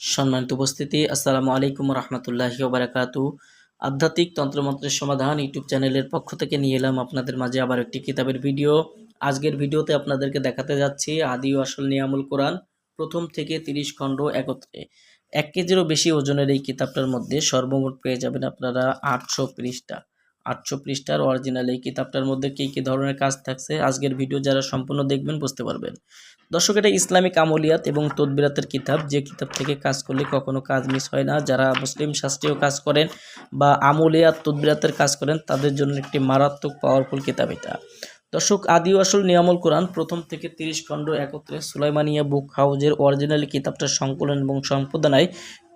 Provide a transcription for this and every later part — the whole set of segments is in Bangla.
সম্মানিত উপস্থিতি, আসসালামু আলাইকুম রহমতুল্লাহি ওবরাকাতু। আধ্যাত্মিক তন্ত্রমন্ত্রের সমাধান ইউটিউব চ্যানেলের পক্ষ থেকে নিয়ে এলাম আপনাদের মাঝে আবার একটি কিতাবের ভিডিও। আজকের ভিডিওতে আপনাদেরকে দেখাতে যাচ্ছি আদি আসল নিয়ামুল কোরআন, প্রথম থেকে তিরিশ খণ্ড একত্রে। এক কেজিরও বেশি ওজনের এই কিতাবটার মধ্যে সর্বমোট পেয়ে যাবেন আপনারা আটশো পৃষ্ঠা। আটশো পৃষ্ঠার অরিজিনাল এই কিতাবটার মধ্যে কী কী ধরনের কাজ থাকছে আজকের ভিডিও যারা সম্পূর্ণ দেখবেন, বুঝতে পারবেন। দর্শক, এটা ইসলামিক আমলিয়াত এবং তদবিরাতের কিতাব, যে কিতাব থেকে কাজ করলে কখনো কাজ মিস হয় না। যারা মুসলিম শাস্ত্রীয় কাজ করেন বা আমলিয়াত, তদবিরাতের কাজ করেন, তাদের জন্য একটি মারাত্মক পাওয়ারফুল কিতাব এটা। দর্শক আদি আসল নিয়ামল কোরআন প্রথম থেকে তিরিশ খণ্ড একত্রে সুলাইমানিয়া বুক হাউজের অরিজিনাল কিতাবটার সংকলন এবং সম্পাদনায়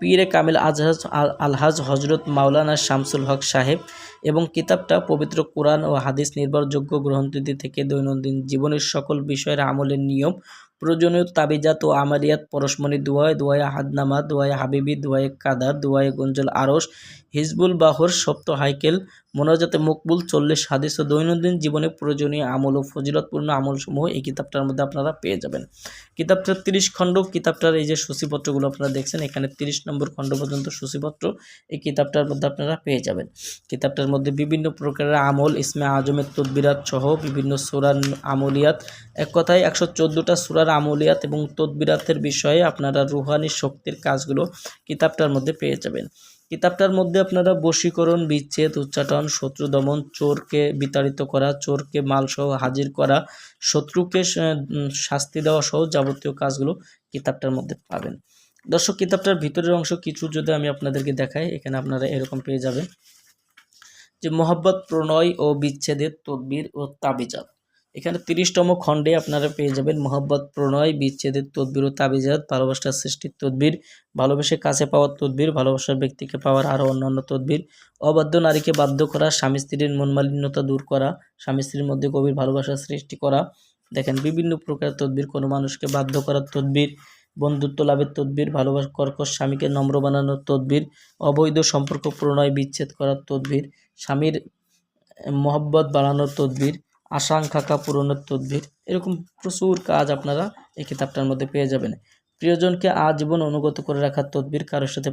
পীরে কামিল আজহাজ আল- আলহাজ হজরত মাওলানা শামসুল হক সাহেব এবং কিতাবটা পবিত্র কোরআন ও হাদিস নির্ভরযোগ্য গ্রন্থটি থেকে দৈনন্দিন জীবনের সকল বিষয়ের আমলের নিয়ম, প্রয়োজনীয় তাবিজাত ও আমারিয়াত পরশমণি দুয়ায় দুয়ায় হাদনামা দুয়ায় হাবিবি, দুয়ায় কাদার, দুয়ায় গঞ্জল আরস, হিজবুল বাহর সপ্ত হাইকেল মোনাজাতে মকবুল চল্লিশ হাদিস ও দৈনন্দিন জীবনে প্রয়োজনীয় আমল ও ফজিলতপূর্ণ আমলসমূহ এই কিতাবটার মধ্যে আপনারা পেয়ে যাবেন। কিতাবটার তিরিশ খণ্ড, কিতাবটার এই যে সূচিপত্রগুলো আপনারা দেখছেন, এখানে তিরিশ নম্বর খণ্ড পর্যন্ত সূচিপত্র এই কিতাবটার মধ্যে আপনারা পেয়ে যাবেন। কিতাবটার মধ্যে বিভিন্ন প্রকারের আমল, ইসমে আজমের তদবিরাত সহ বিভিন্ন সুরার আমলিয়াত। এক কথায় একশো চোদ্দোটা সুরার আমলিয়াত এবং তদবিরাতের বিষয়ে আপনারা রুহানি শক্তির কাজগুলো কিতাবটার মধ্যে পেয়ে যাবেন। কিতাবটার মধ্যে আপনারা বশীকরণ, বিচ্ছেদ, উচ্চাটন, শত্রু দমন, চোরকে বিতাড়িত করা, চোরকে মালসহ হাজির করা, শত্রুকে শাস্তি দেওয়া সহ যাবতীয় কাজগুলো কিতাবটার মধ্যে পাবেন। দর্শক, কিতাবটার ভিতরের অংশ কিছু যদি আমি আপনাদেরকে দেখাই, এখানে আপনারা এরকম পেয়ে যাবেন যে মোহাব্বত, প্রণয় ও বিচ্ছেদের তদবির ও তাবিজাত এখানে তিরিশতম খণ্ডে আপনারা পেয়ে যাবেন মোহাব্বত, প্রণয়, বিচ্ছেদের তদবির ও তাবিজাত ভালোবাসার সৃষ্টির তদবির, ভালোবেসে কাছে পাওয়ার তদবির, ভালোবাসার ব্যক্তিকে পাওয়ার আরও অন্যান্য তদবির, অবাধ্য নারীকে বাধ্য করা, স্বামী স্ত্রীর মনমালিন্যতা দূর করা, স্বামী স্ত্রীর মধ্যে গভীর ভালোবাসার সৃষ্টি করা, দেখেন বিভিন্ন প্রকার তদবির, কোনো মানুষকে বাধ্য করার তদবির, বন্ধুত্ব লাভের তদবির, ভালোবাসা, কর্কশ স্বামীকে নম্র বানানোর তদবির, অবৈধ সম্পর্ক, প্রণয়, বিচ্ছেদ করার তদবির, স্বামীর মহব্বত বাড়ানোর তদবির আশাঙ্কাঙ্ক্ষা পূরণের তদবির। এরকম প্রচুর কাজ আপনারা এই কিতাবটার মধ্যে পেয়ে যাবেন। প্রিয়জনকে আজীবন অনুগত করে রাখার তদ্বির, কারোর সাথে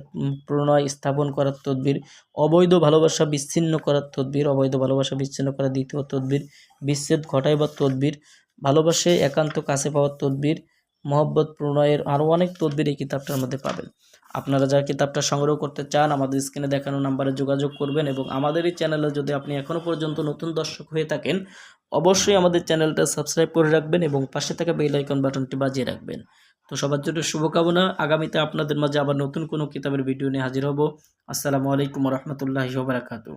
প্রণয় স্থাপন করার তদ্বির, অবৈধ ভালোবাসা বিচ্ছিন্ন করার তদ্বির, অবৈধ ভালোবাসা বিচ্ছিন্ন করার দ্বিতীয় তদ্বির, বিচ্ছেদ ঘটাইবার তদ্বির, ভালোবাসে একান্ত কাছে পাওয়ার তদবির মহব্বত প্রণয়ের আরও অনেক তদবির এই কিতাবটার মধ্যে পাবেন। আপনারা যারা কিতাবটা সংগ্রহ করতে চান, আমাদের স্ক্রিনে দেখানো নাম্বারে যোগাযোগ করবেন এবং আমাদের এই চ্যানেলে যদি আপনি এখনও পর্যন্ত নতুন দর্শক হয়ে থাকেন, অবশ্যই আমাদের চ্যানেলটা সাবস্ক্রাইব করে রাখবেন এবং পাশে থাকা বেল আইকন বাটনটি বাজিয়ে রাখবেন। তো সবার জন্য শুভকামনা। আগামীতে আপনাদের মাঝে আবার নতুন কোনো কিতাবের ভিডিও নিয়ে হাজির হব। আসসালামু আলাইকুম রহমতুল্লাহি বারাকাতু